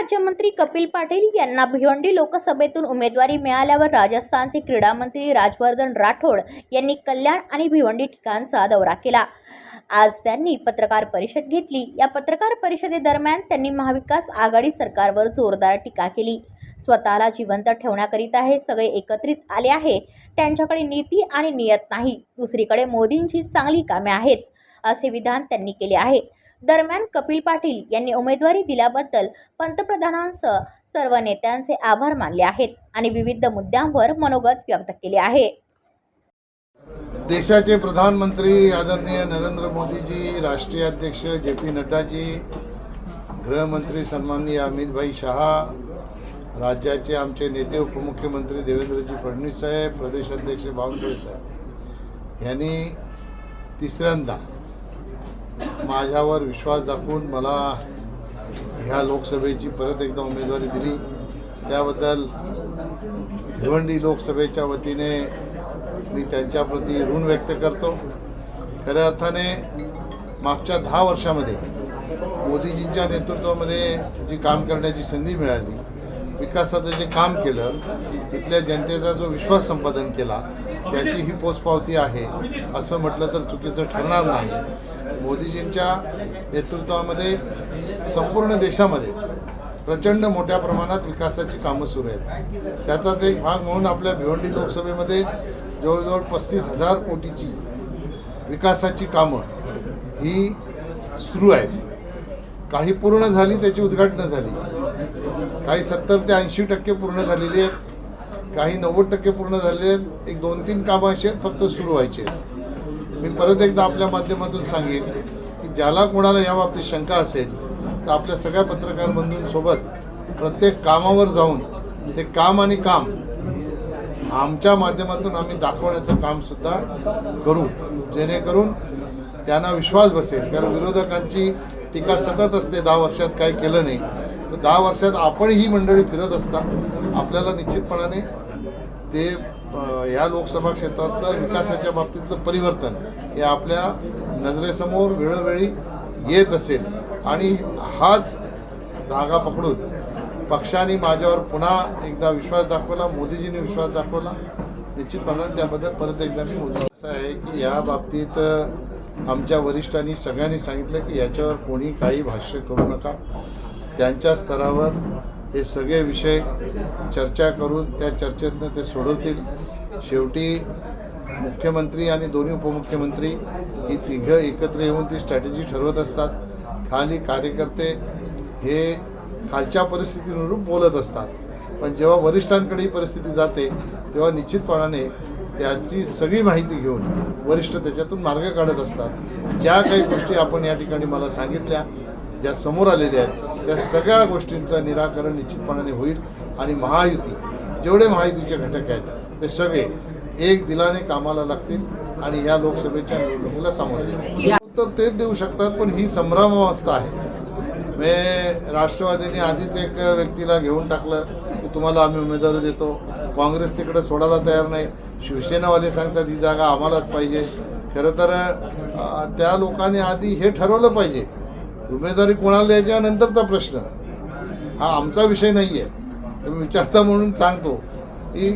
राज्यमंत्री कपिल पाटील यांना भिवंडी लोकसभेतून उमेदवारी मिळाल्यावर राजस्थानचे क्रीडामंत्री राजवर्धन राठोड यांनी कल्याण आणि भिवंडी ठिकाणचा दौरा केला. आज त्यांनी पत्रकार परिषद घेतली. या पत्रकार परिषदेदरम्यान त्यांनी महाविकास आघाडी सरकारवर जोरदार टीका केली. स्वतःला जिवंत ठेवण्याकरिता हे सगळे एकत्रित आले आहे. त्यांच्याकडे नीती आणि नियत नाही. दुसरीकडे मोदींची चांगली कामे आहेत असे विधान त्यांनी केले आहे. दरम्यान कपिल पाटील यांनी उमेदवारी दिल्याबद्दल पंतप्रधानांसह सर्व नेत्यांचे आभार मानले आहेत आणि विविध मुद्द्यांवर मनोगत व्यक्त केले आहे. देशाचे प्रधानमंत्री आदरणीय नरेंद्र मोदीजी राष्ट्रीय अध्यक्ष जे पी नड्डाजी गृहमंत्री सन्माननीय अमितभाई शहा राज्याचे आमचे नेते उपमुख्यमंत्री देवेंद्रजी फडणवीस साहेब प्रदेशाध्यक्ष बावनकुळे साहेब यांनी तिसऱ्यांदा माझ्यावर विश्वास दाखवून मला ह्या लोकसभेची परत एकदा उमेदवारी दिली. त्याबद्दल भिवंडी लोकसभेच्या वतीने मी त्यांच्याप्रती ऋण व्यक्त करतो. खऱ्या अर्थाने मागच्या दहा वर्षामध्ये मोदीजींच्या नेतृत्वामध्ये जी काम करण्याची संधी मिळाली विकासाचं जे काम केलं इथल्या जनतेचा जो विश्वास संपादन केला त्याची ही पोचपावती आहे. असं म्हटलं तर चुकीचं ठरणार नाही. मोदीजींच्या नेतृत्वामध्ये संपूर्ण देशामध्ये प्रचंड मोठ्या प्रमाणात विकासाची कामं सुरू आहेत. त्याचाच एक भाग म्हणून आपल्या भिवंडी लोकसभेमध्ये जवळजवळ पस्तीस हजार कोटीची विकासाची कामं ही सुरू आहेत. काही पूर्ण झाली त्याची उद्घाटनं झाली. काही सत्तर ते ऐंशी टक्के पूर्ण झालेली आहेत. काही नव्वद टक्के पूर्ण झाले आहेत. एक दोन तीन कामं अशी आहेत फक्त सुरू व्हायचे मी परत एकदा आपल्या माध्यमातून सांगेन की ज्याला कोणाला या बाबतीत शंका असेल तर आपल्या सगळ्या पत्रकार बंधूंसोबत प्रत्येक कामावर जाऊन ते काम आणि काम आमच्या माध्यमातून आम्ही दाखवण्याचं कामसुद्धा करू. जेणेकरून त्यांना विश्वास बसेल. कारण विरोधकांची टीका सतत असते दहा वर्षात काही केलं नाही. तर दहा वर्षात आपण ही मंडळी फिरत असता आपल्याला निश्चितपणाने ते ह्या लोकसभा क्षेत्रातलं विकासाच्या बाबतीतलं परिवर्तन हे आपल्या नजरेसमोर वेळोवेळी येत असेल. आणि हाच धागा पकडून पक्षाने माझ्यावर पुन्हा एकदा विश्वास दाखवला मोदीजींनी विश्वास दाखवला. निश्चितपणाने त्याबद्दल परत एकदा मी मोदी असं आहे की या बाबतीत आमच्या वरिष्ठांनी सगळ्यांनी सांगितलं की याच्यावर कोणी काही भाष्य करू नका. त्यांच्या स्तरावर हे सगळे विषय चर्चा करून त्या चर्चेतनं ते सोडवतील. शेवटी मुख्यमंत्री आणि दोन्ही उपमुख्यमंत्री ही तिघं एकत्र येऊन ती स्ट्रॅटेजी ठरवत असतात. खाली कार्यकर्ते हे खालच्या परिस्थितीनुरूप बोलत असतात. पण जेव्हा वरिष्ठांकडे ही परिस्थिती जाते तेव्हा निश्चितपणाने त्याची सगळी माहिती घेऊन वरिष्ठ त्याच्यातून मार्ग काढत असतात. ज्या काही गोष्टी आपण या ठिकाणी मला सांगितल्या ज्या समोर आलेल्या आहेत त्या सगळ्या गोष्टींचं निराकरण निश्चितपणाने होईल. आणि महायुती जेवढे महायुतीचे घटक आहेत ते सगळे एक दिलाने कामाला लागतील आणि या लोकसभेच्या निवडणुकीला सामोरे उत्तर तेच देऊ शकतात पण ही संभ्रमावस्था आहे. मे राष्ट्रवादीने आधीच एक व्यक्तीला घेऊन टाकलं की तुम्हाला आम्ही उमेदवारी देतो. काँग्रेस तिकडे सोडायला तयार नाही. शिवसेनावाले सांगतात ही जागा आम्हालाच पाहिजे. खरं तर त्या लोकांनी आधी हे ठरवलं पाहिजे उमेदवारी कोणाला द्यायच्या नंतरचा प्रश्न. हा आमचा विषय नाही आहे तुम्ही विचारता म्हणून सांगतो. की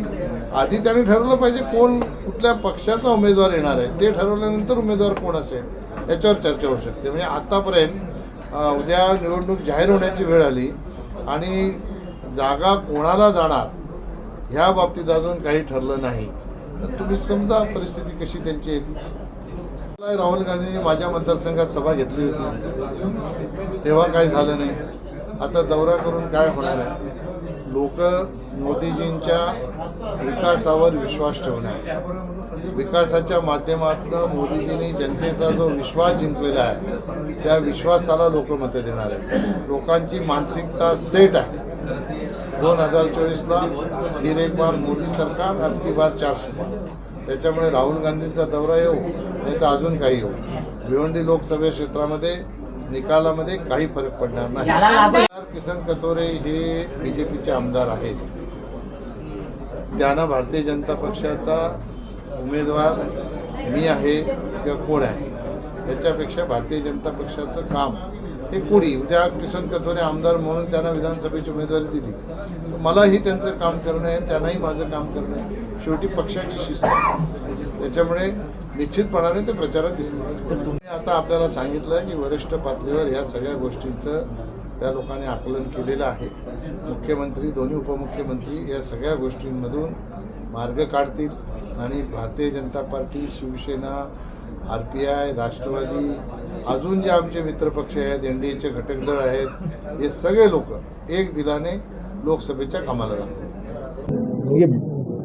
आधी त्यांनी ठरवलं पाहिजे कोण कुठल्या पक्षाचा उमेदवार येणार आहे. ते ठरवल्यानंतर उमेदवार कोण असेल याच्यावर चर्चा होऊ शकते. म्हणजे आत्तापर्यंत उद्या निवडणूक जाहीर होण्याची वेळ आली आणि जागा कोणाला जाणार ह्या बाबतीत अजून काही ठरलं नाही. तर तुम्ही समजा परिस्थिती कशी त्यांची येते राहुल गांधींनी माझ्या मतदारसंघात सभा घेतली होती. तेव्हा काय झालं नाही. आता दौरा करून काय होणार आहे? लोक मोदीजींच्या विकासावर विश्वास ठेवणार विकासाच्या माध्यमातून मोदीजींनी जनतेचा जो विश्वास जिंकलेला आहे त्या विश्वासाला लोक मतं देणार आहेत. लोकांची मानसिकता सेट आहे. दोन हजार चोवीसला फिर एक बार मोदी सरकार अब बार चार त्याच्यामुळे राहुल गांधींचा दौरा येऊ. नाही तर अजून काही येऊ भिवंडी लोकसभा क्षेत्रामध्ये निकालामध्ये काही फरक पडणार नाही. आमदार किसन कतोरे हे बी जे पीचे आमदार आहेत. त्यांना भारतीय जनता पक्षाचा उमेदवार मी आहे किंवा कोण आहे? त्याच्यापेक्षा भारतीय जनता पक्षाचं काम हे कोणी? उद्या किसन कथोरे आमदार म्हणून त्यांना विधानसभेची उमेदवारी दिली. मलाही त्यांचं काम करणं आहे त्यांनाही माझं काम करणं आहे. शेवटी पक्षाची शिस्त त्याच्यामुळे निश्चितपणाने ते प्रचारात दिसतील. तुम्ही आता आपल्याला सांगितलं की वरिष्ठ पातळीवर या सगळ्या गोष्टींचं त्या लोकांनी आकलन केलेलं आहे. मुख्यमंत्री दोन्ही उपमुख्यमंत्री या सगळ्या गोष्टींमधून मार्ग काढतील आणि Bharatiya Janata Party Shivsena R P I Rashtravadi अजून जे आमचे मित्रपक्ष आहेत एन डी एचे घटक दळ आहेत हे सगळे लोक एक दिलाने लोकसभेच्या कामाला लागतील म्हणजे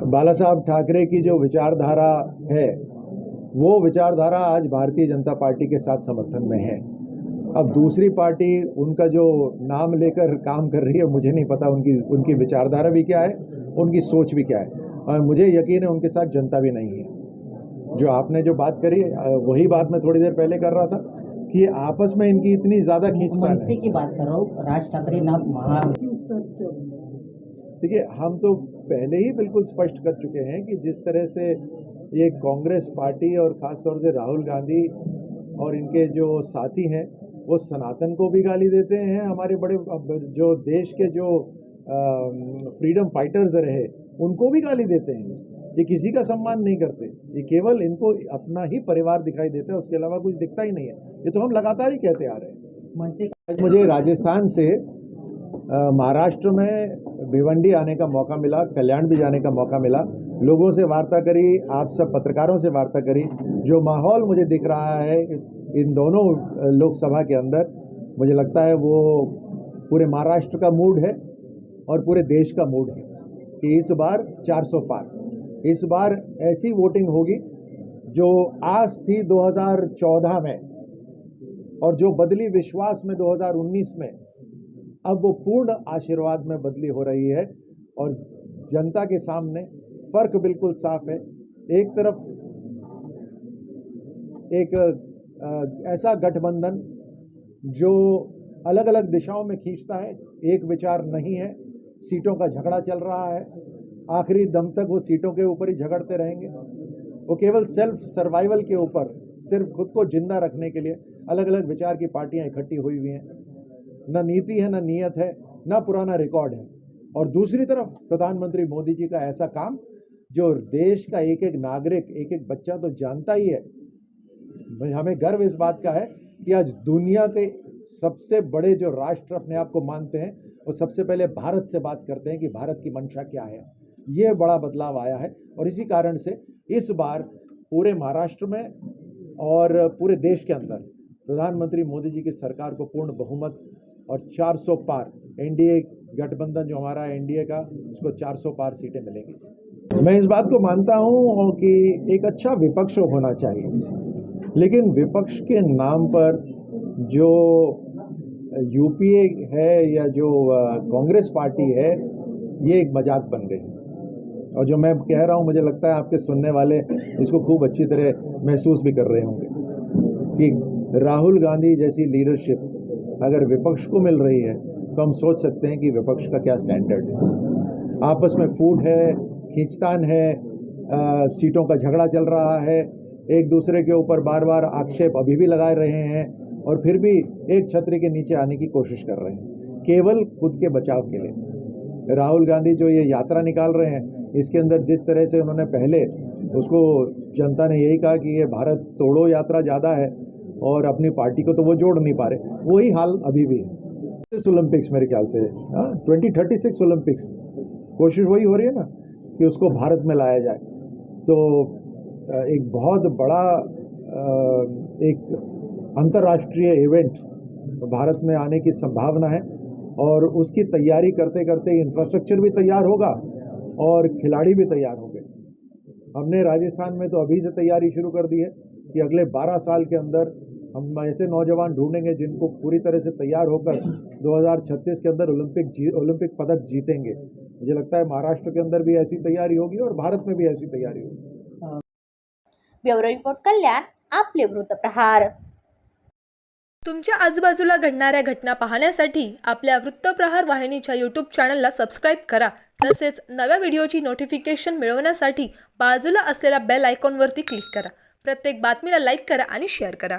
बाला साहब ठाकरे की जो विचारधारा है वो विचारधारा आज भारतीय जनता पार्टी के साथ समर्थन में है। अब दूसरी पार्टी उनका जो नाम लेकर काम कर रही है मुझे नहीं पता उनकी उनकी विचारधारा भी क्या है उनकी सोच भी क्या है। और मुझे यकीन है उनके साथ जनता भी नहीं है। जो आपने जो बात करी वही बात मैं थोड़ी देर पहले कर रहा था कि आपस में इनकी इतनी ज़्यादा है। की बात कर रहा हूँ राज ठाकरे ना देखिए हम तो पहले ही बिल्कुल स्पष्ट कर चुके हैं कि जिस तरह से ये कांग्रेस पार्टी और ख़ास तौर से राहुल गांधी और इनके जो साथी हैं वो सनातन को भी गाली देते हैं। हमारे बड़े जो देश के जो फ्रीडम फाइटर्स रहे उनको भी गाली देते हैं। ये किसी का सम्मान नहीं करते। ये केवल इनको अपना ही परिवार दिखाई देता है उसके अलावा कुछ दिखता ही नहीं है। ये तो हम लगातार ही कहते आ रहे हैं। मुझे राजस्थान से महाराष्ट्र में भिवंडी आने का मौका मिला, कल्याण भी जाने का मौका मिला। लोगों से वार्ता करी, आप सब पत्रकारों से वार्ता करी। जो माहौल मुझे दिख रहा है इन दोनों लोकसभा के अंदर, मुझे लगता है वो पूरे महाराष्ट्र का मूड है और पूरे देश का मूड है कि इस बार 400 पार। इस बार ऐसी वोटिंग होगी जो आज थी 2014 में और जो बदली विश्वास में 2019 में अब वो पूर्ण आशीर्वाद में बदली हो रही है और जनता के सामने फ़र्क बिल्कुल साफ़ है। एक तरफ़ एक ऐसा गठबंधन जो अलग अलग दिशाओं में खींचता है, एक विचार नहीं है, सीटों का झगड़ा चल रहा है, आखिरी दम तक वो सीटों के ऊपर ही झगड़ते रहेंगे। वो केवल सेल्फ सर्वाइवल के ऊपर, सिर्फ़ खुद को ज़िंदा रखने के लिए अलग अलग विचार की पार्टियाँ इकट्ठी हुई हुई हैं। न नीति है, न नीयत है, न पुराना रिकॉर्ड है। और दूसरी तरफ़ प्रधानमंत्री मोदी जी का ऐसा काम, जो देश का एक एक नागरिक एक एक बच्चा तो जानता ही है। हमें गर्व इस बात का है कि आज दुनिया के सबसे बड़े जो राष्ट्र अपने आप को मानते हैं, वो सबसे पहले भारत से बात करते हैं कि भारत की मंशा क्या है। ये बड़ा बदलाव आया है और इसी कारण से इस बार पूरे महाराष्ट्र में और पूरे देश के अंदर प्रधानमंत्री मोदी जी की सरकार को पूर्ण बहुमत और 400 पार। एनडीए गठबंधन जो हमारा एनडीए का, उसको 400 पार सीटें मिलेंगी। मैं इस बात को मानता हूँ कि एक अच्छा विपक्ष होना चाहिए। लेकिन विपक्ष के नाम पर जो यूपीए है या जो कांग्रेस पार्टी है, ये एक मज़ाक बन गई। और जो मैं कह रहा हूँ, मुझे लगता है आपके सुनने वाले इसको खूब अच्छी तरह महसूस भी कर रहे होंगे कि राहुल गांधी जैसी लीडरशिप अगर विपक्ष को मिल रही है तो हम सोच सकते हैं कि विपक्ष का क्या स्टैंडर्ड है। आपस में फूट है खींचतान है अ, सीटों का झगड़ा चल रहा है एक दूसरे के ऊपर बार बार आक्षेप अभी भी लगा रहे हैं और फिर भी एक छतरी के नीचे आने की कोशिश कर रहे हैं केवल खुद के बचाव के लिए। राहुल गांधी जो ये यात्रा निकाल रहे हैं इसके अंदर जिस तरह से उन्होंने पहले उसको जनता ने यही कहा कि ये भारत तोड़ो यात्रा ज़्यादा है और अपनी पार्टी को तो वो जोड़ नहीं पा रहे। वही हाल अभी भी है। ओलंपिक्स मेरे ख्याल से ट्वेंटी थर्टी सिक्स ओलंपिक्स। कोशिश वही हो रही है ना कि उसको भारत में लाया जाए। तो एक बहुत बड़ा एक अंतर्राष्ट्रीय इवेंट भारत में आने की संभावना है और उसकी तैयारी करते करते इंफ्रास्ट्रक्चर भी तैयार होगा और खिलाड़ी भी तैयार होंगे। हमने राजस्थान में तो अभी से तैयारी शुरू कर दी है कि अगले 12 साल के अंदर हम ऐसे नौजवान ढूंढेंगे जिनको पूरी तरह से तैयार होकर 2036 के अंदर ओलंपिक जी ओलंपिक पदक जीतेंगे। मुझे लगता है महाराष्ट्र के अंदर भी ऐसी तैयारी होगी और भारत में भी ऐसी तैयारी होगी। ब्युरो रिपोर्ट कल्याण आपले वृत्तप्रहार तुमच्या आजूबाजूला घडणाऱ्या घटना पाहण्यासाठी आपल्या वृत्तप्रहार वाहिनीच्या यूट्यूब चॅनलला सबस्क्राईब करा. तसेच नव्या व्हिडिओची नोटिफिकेशन मिळवण्यासाठी बाजूला असलेल्या बेल आयकॉनवरती क्लिक करा. प्रत्येक बातमीला लाईक करा आणि शेअर करा.